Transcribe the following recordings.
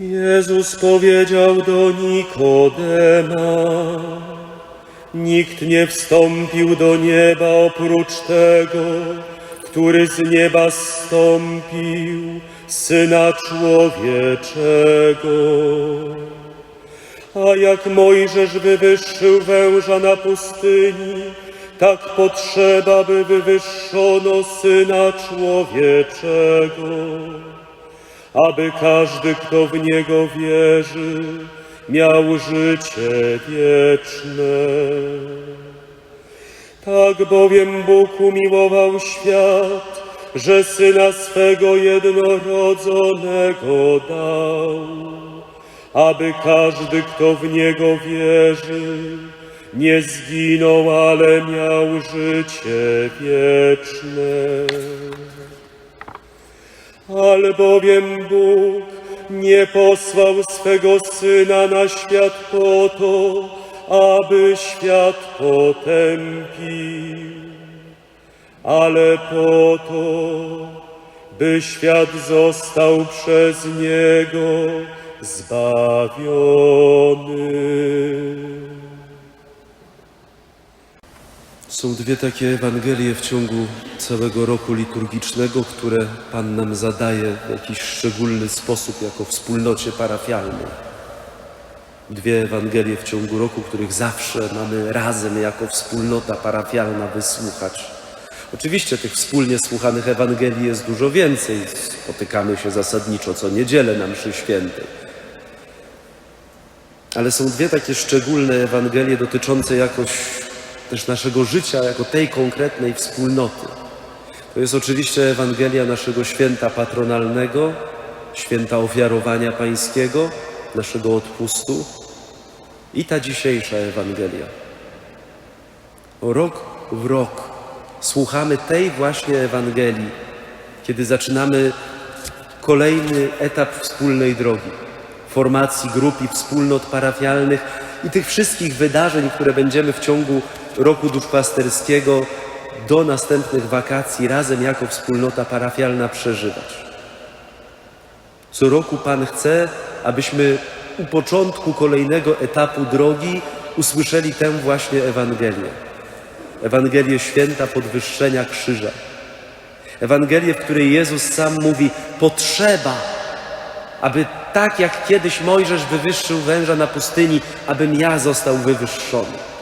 Jezus powiedział do Nikodema, nikt nie wstąpił do nieba oprócz tego, który z nieba zstąpił, Syna Człowieczego. A jak Mojżesz wywyższył węża na pustyni, tak potrzeba, by wywyższono Syna Człowieczego, aby każdy, kto w Niego wierzy, miał życie wieczne. Tak bowiem Bóg umiłował świat, że Syna swego jednorodzonego dał, aby każdy, kto w Niego wierzy, nie zginął, ale miał życie wieczne. Albowiem Bóg nie posłał swego Syna na świat po to, aby świat potępił, ale po to, by świat został przez Niego zbawiony. Są dwie takie Ewangelie w ciągu całego roku liturgicznego, które Pan nam zadaje w jakiś szczególny sposób jako wspólnocie parafialnej. Dwie Ewangelie w ciągu roku, których zawsze mamy razem jako wspólnota parafialna wysłuchać. Oczywiście tych wspólnie słuchanych Ewangelii jest dużo więcej. Spotykamy się zasadniczo co niedzielę na mszy świętej. Ale są dwie takie szczególne Ewangelie dotyczące jakoś też naszego życia, jako tej konkretnej wspólnoty. To jest oczywiście Ewangelia naszego święta patronalnego, święta ofiarowania pańskiego, naszego odpustu i ta dzisiejsza Ewangelia. Rok w rok słuchamy tej właśnie Ewangelii, kiedy zaczynamy kolejny etap wspólnej drogi, formacji grup i wspólnot parafialnych i tych wszystkich wydarzeń, które będziemy w ciągu roku duszpasterskiego do następnych wakacji razem jako wspólnota parafialna przeżywać. Co roku Pan chce, abyśmy u początku kolejnego etapu drogi usłyszeli tę właśnie Ewangelię. Ewangelię święta podwyższenia krzyża. Ewangelię, w której Jezus sam mówi: Potrzeba, aby tak jak kiedyś Mojżesz wywyższył węża na pustyni, abym ja został wywyższony.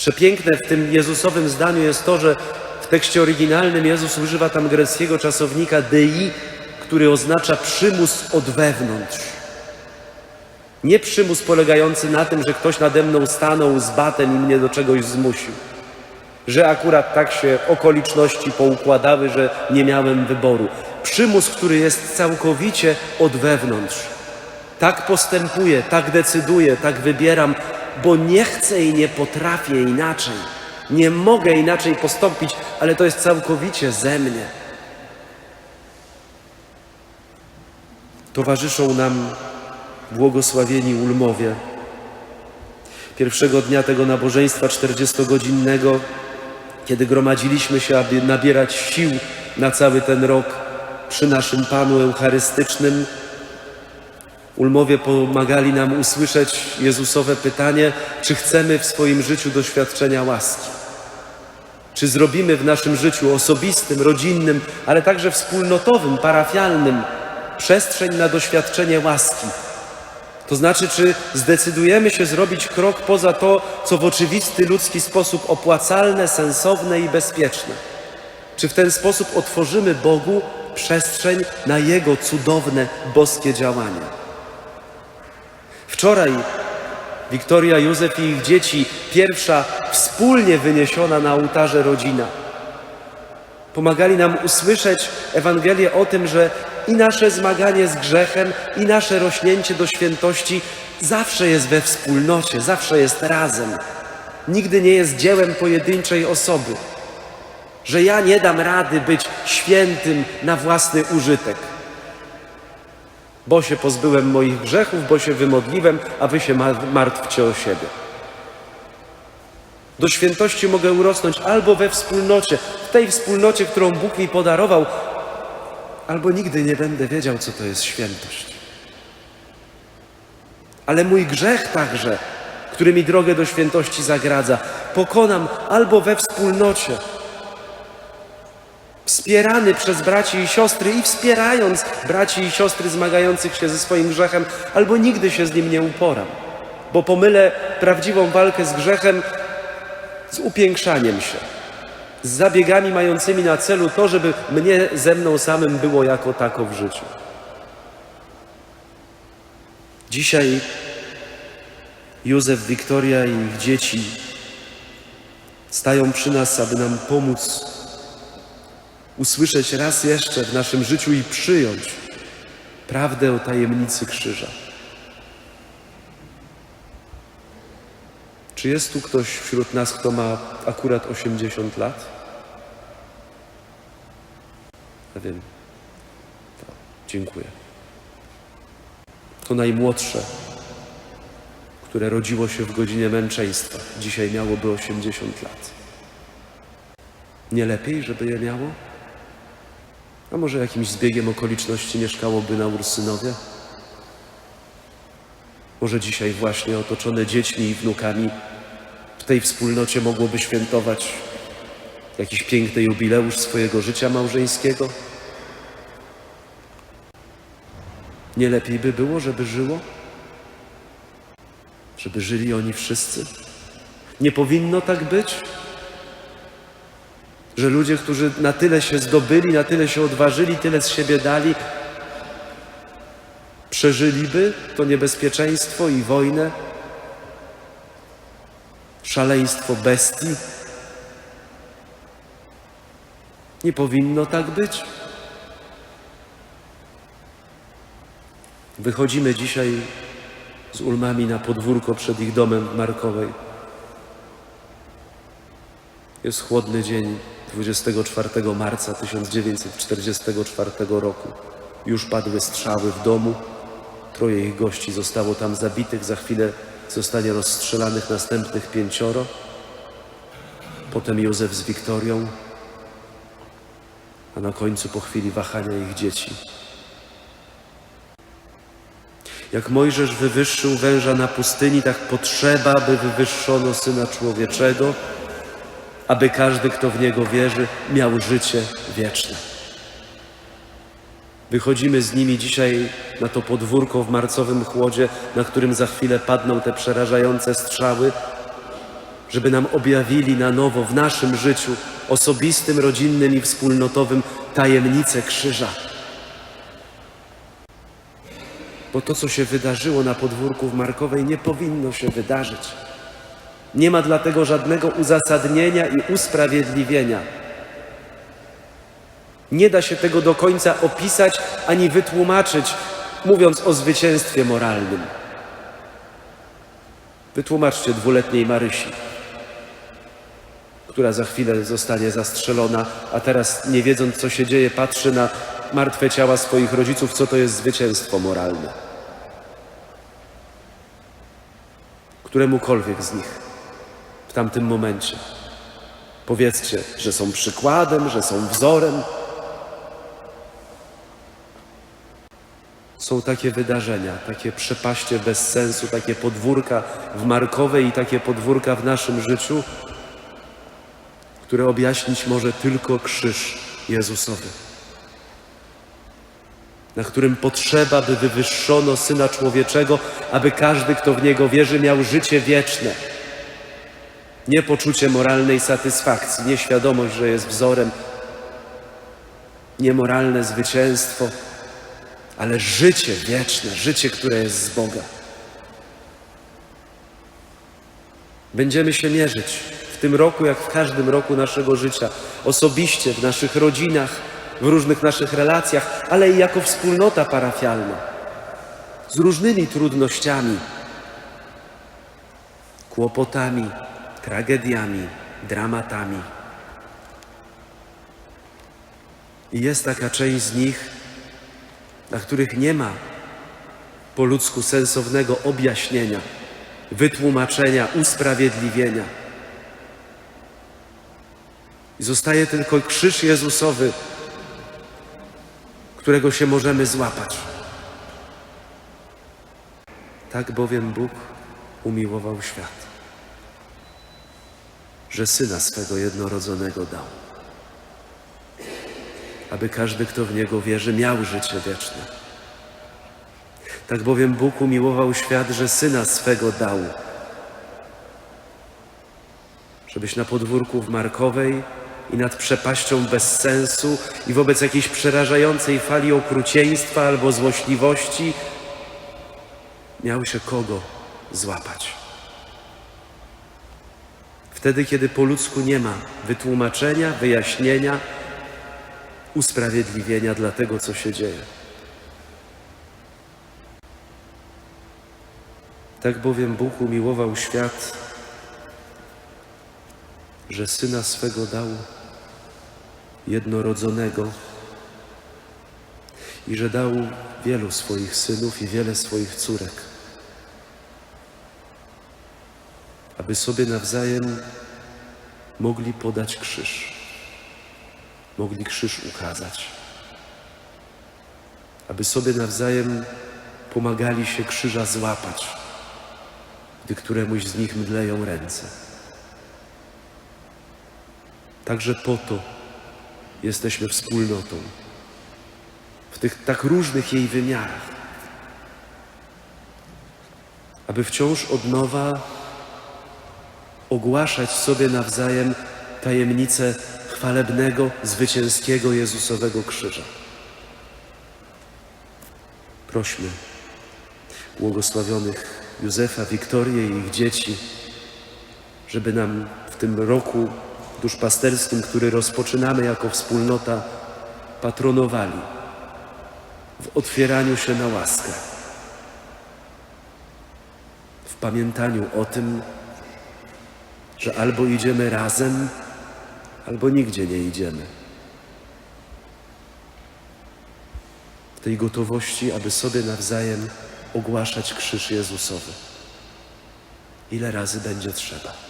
Przepiękne w tym Jezusowym zdaniu jest to, że w tekście oryginalnym Jezus używa tam greckiego czasownika dei, który oznacza przymus od wewnątrz. Nie przymus polegający na tym, że ktoś nade mną stanął z batem i mnie do czegoś zmusił. Że akurat tak się okoliczności poukładały, że nie miałem wyboru. Przymus, który jest całkowicie od wewnątrz. Tak postępuję, tak decyduję, tak wybieram, bo nie chcę i nie potrafię inaczej. Nie mogę inaczej postąpić, ale to jest całkowicie ze mnie. Towarzyszą nam błogosławieni Ulmowie. Pierwszego dnia tego nabożeństwa 40-godzinnego, kiedy gromadziliśmy się, aby nabierać sił na cały ten rok przy naszym Panu Eucharystycznym, Ulmowie pomagali nam usłyszeć Jezusowe pytanie, czy chcemy w swoim życiu doświadczenia łaski. Czy zrobimy w naszym życiu osobistym, rodzinnym, ale także wspólnotowym, parafialnym przestrzeń na doświadczenie łaski? To znaczy, czy zdecydujemy się zrobić krok poza to, co w oczywisty ludzki sposób opłacalne, sensowne i bezpieczne? Czy w ten sposób otworzymy Bogu przestrzeń na Jego cudowne, boskie działanie? Wczoraj Wiktoria, Józef i ich dzieci, pierwsza wspólnie wyniesiona na ołtarze rodzina, pomagali nam usłyszeć Ewangelię o tym, że i nasze zmaganie z grzechem, i nasze rośnięcie do świętości zawsze jest we wspólnocie, zawsze jest razem. Nigdy nie jest dziełem pojedynczej osoby. Że ja nie dam rady być świętym na własny użytek bo się pozbyłem moich grzechów, bo się wymodliłem, a wy się ma- martwcie o siebie. Do świętości mogę urosnąć albo we wspólnocie, w tej wspólnocie, którą Bóg mi podarował, albo nigdy nie będę wiedział, co to jest świętość. Ale mój grzech także, który mi drogę do świętości zagradza, pokonam albo we wspólnocie, wspierany przez braci i siostry i wspierając braci i siostry zmagających się ze swoim grzechem, albo nigdy się z nim nie uporam, bo pomylę prawdziwą walkę z grzechem z upiększaniem się, z zabiegami mającymi na celu to, żeby mnie ze mną samym było jako tako w życiu. Dzisiaj Józef, Wiktoria i ich dzieci stają przy nas, aby nam pomóc usłyszeć raz jeszcze w naszym życiu i przyjąć prawdę o tajemnicy krzyża. Czy jest tu ktoś wśród nas, kto ma akurat 80 lat? Ja wiem. To dziękuję. To najmłodsze, które rodziło się w godzinie męczeństwa, dzisiaj miałoby 80 lat. Nie lepiej, żeby je miało? A może jakimś zbiegiem okoliczności mieszkałoby na Ursynowie? Może dzisiaj właśnie otoczone dziećmi i wnukami w tej wspólnocie mogłoby świętować jakiś piękny jubileusz swojego życia małżeńskiego? Nie lepiej by było, żeby żyło? Żeby żyli oni wszyscy? Nie powinno tak być? Że ludzie, którzy na tyle się zdobyli, na tyle się odważyli, tyle z siebie dali, przeżyliby to niebezpieczeństwo i wojnę, szaleństwo bestii? Nie powinno tak być. Wychodzimy dzisiaj z ulmami na podwórko przed ich domem Markowej. Jest chłodny dzień 24 marca 1944 roku. Już padły strzały w domu. Troje ich gości zostało tam zabitych. Za chwilę zostanie rozstrzelanych następnych pięcioro. Potem Józef z Wiktorią, a na końcu po chwili wahania ich dzieci. Jak Mojżesz wywyższył węża na pustyni, tak potrzeba, by wywyższono Syna Człowieczego, aby każdy, kto w Niego wierzy, miał życie wieczne. Wychodzimy z nimi dzisiaj na to podwórko w marcowym chłodzie, na którym za chwilę padną te przerażające strzały, żeby nam objawili na nowo w naszym życiu, osobistym, rodzinnym i wspólnotowym, tajemnicę krzyża. Bo to, co się wydarzyło na podwórku w Markowej, nie powinno się wydarzyć. Nie ma dlatego żadnego uzasadnienia i usprawiedliwienia. Nie da się tego do końca opisać ani wytłumaczyć, mówiąc o zwycięstwie moralnym. Wytłumaczcie dwuletniej Marysi, która za chwilę zostanie zastrzelona, a teraz, nie wiedząc, co się dzieje, patrzy na martwe ciała swoich rodziców, co to jest zwycięstwo moralne. Któremukolwiek z nich w tamtym momencie. Powiedzcie, że są przykładem, że są wzorem. Są takie wydarzenia, takie przepaście bez sensu, takie podwórka w Markowej i takie podwórka w naszym życiu, które objaśnić może tylko krzyż Jezusowy, na którym potrzeba, by wywyższono Syna Człowieczego, aby każdy, kto w Niego wierzy, miał życie wieczne. Nie poczucie moralnej satysfakcji, nie świadomość, że jest wzorem, nie moralne zwycięstwo, ale życie wieczne, życie, które jest z Boga. Będziemy się mierzyć w tym roku, jak w każdym roku naszego życia, osobiście, w naszych rodzinach, w różnych naszych relacjach, ale i jako wspólnota parafialna, z różnymi trudnościami, kłopotami, tragediami, dramatami. I jest taka część z nich, dla których nie ma po ludzku sensownego objaśnienia, wytłumaczenia, usprawiedliwienia. I zostaje tylko krzyż Jezusowy, którego się możemy złapać. Tak bowiem Bóg umiłował świat, że Syna swego jednorodzonego dał, aby każdy, kto w Niego wierzy, miał życie wieczne. Tak bowiem Bóg umiłował świat, że Syna swego dał, żebyś na podwórku w Markowej i nad przepaścią bez sensu i wobec jakiejś przerażającej fali okrucieństwa albo złośliwości miał się kogo złapać. Wtedy, kiedy po ludzku nie ma wytłumaczenia, wyjaśnienia, usprawiedliwienia dla tego, co się dzieje. Tak bowiem Bóg umiłował świat, że syna swego dał jednorodzonego i że dał wielu swoich synów i wiele swoich córek, aby sobie nawzajem mogli podać krzyż, mogli krzyż ukazać, aby sobie nawzajem pomagali się krzyża złapać, gdy któremuś z nich mdleją ręce. Także po to jesteśmy wspólnotą. W tych tak różnych jej wymiarach. Aby wciąż od nowa ogłaszać sobie nawzajem tajemnicę chwalebnego, zwycięskiego Jezusowego krzyża. Prośmy błogosławionych Józefa, Wiktorię i ich dzieci, żeby nam w tym roku duszpasterskim, który rozpoczynamy jako wspólnota, patronowali w otwieraniu się na łaskę, w pamiętaniu o tym, że albo idziemy razem, albo nigdzie nie idziemy. W tej gotowości, aby sobie nawzajem ogłaszać krzyż Jezusowy. Ile razy będzie trzeba.